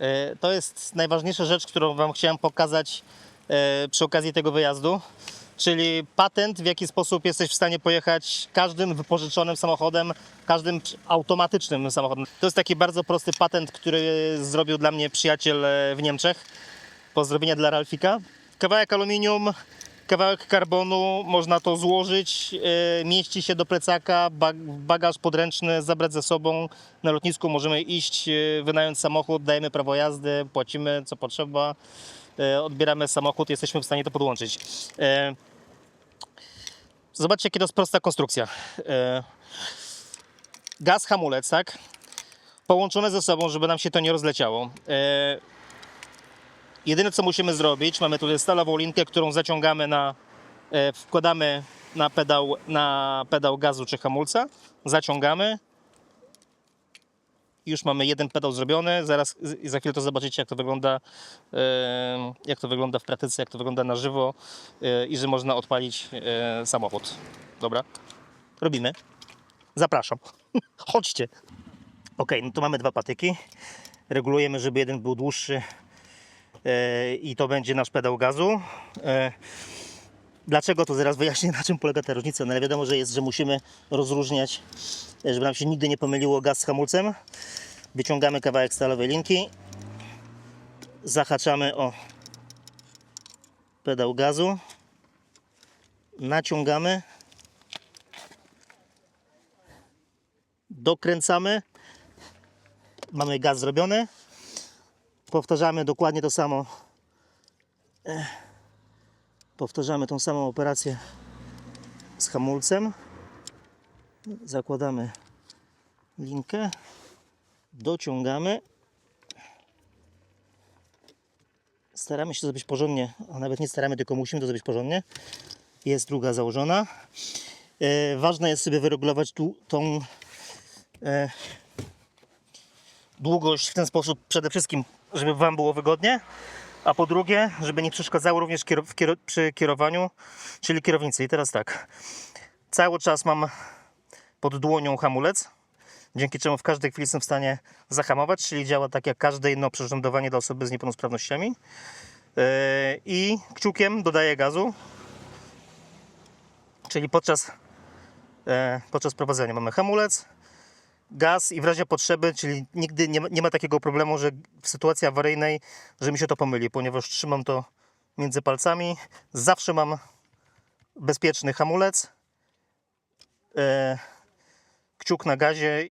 E, To jest najważniejsza rzecz, którą Wam chciałem pokazać e, przy okazji tego wyjazdu, czyli patent, w jaki sposób jesteś w stanie pojechać każdym wypożyczonym samochodem, każdym automatycznym samochodem. To jest taki bardzo prosty patent, który zrobił dla mnie przyjaciel e, w Niemczech. Pozdrowienia dla Ralfika. Kawałek aluminium, kawałek karbonu, można to złożyć, e, mieści się do plecaka, bag, bagaż podręczny zabrać ze sobą. Na lotnisku możemy iść, e, wynająć samochód, dajemy prawo jazdy, płacimy co potrzeba, e, odbieramy samochód, jesteśmy w stanie to podłączyć. Zobaczcie, jaka to jest prosta konstrukcja. Gaz, hamulec, tak? Połączone ze sobą, żeby nam się to nie rozleciało. Jedyne co musimy zrobić, mamy tutaj stalową linkę, którą zaciągamy na, e, wkładamy na pedał, na pedał gazu czy hamulca, zaciągamy. Już mamy jeden pedał zrobiony, zaraz za chwilę to zobaczycie jak to wygląda, e, jak to wygląda w praktyce, jak to wygląda na żywo e, i że można odpalić samochód. Dobra, robimy. Zapraszam. Chodźcie. Ok, no to mamy dwa patyki. Regulujemy, żeby jeden był dłuższy i to będzie nasz pedał gazu. E, Dlaczego to zaraz wyjaśnię, na czym polega ta różnica. No ale wiadomo, że jest, że musimy rozróżniać, e, żeby nam się nigdy nie pomyliło gaz z hamulcem. Wyciągamy kawałek stalowej linki, zahaczamy o pedał gazu, naciągamy, dokręcamy, mamy gaz zrobiony, powtarzamy dokładnie to samo powtarzamy tą samą operację z hamulcem. Zakładamy linkę, dociągamy. Staramy się to zrobić porządnie, a nawet nie staramy, tylko musimy to zrobić porządnie. Jest druga założona. E, ważne jest sobie wyregulować tu tą e, długość w ten sposób przede wszystkim, żeby Wam było wygodnie a po drugie, żeby nie przeszkadzało również kiero- przy kierowaniu, czyli kierownicy. I teraz tak, cały czas mam pod dłonią hamulec, dzięki czemu w każdej chwili jestem w stanie zahamować, czyli działa tak jak każde inne przyrządowanie dla osoby z niepełnosprawnościami. Yy, I kciukiem dodaję gazu, czyli podczas, e, podczas prowadzenia mamy hamulec, gaz i w razie potrzeby, czyli nigdy nie nie ma takiego problemu, że w sytuacji awaryjnej, że mi się to pomyli, ponieważ trzymam to między palcami. Zawsze mam bezpieczny hamulec, e, kciuk na gazie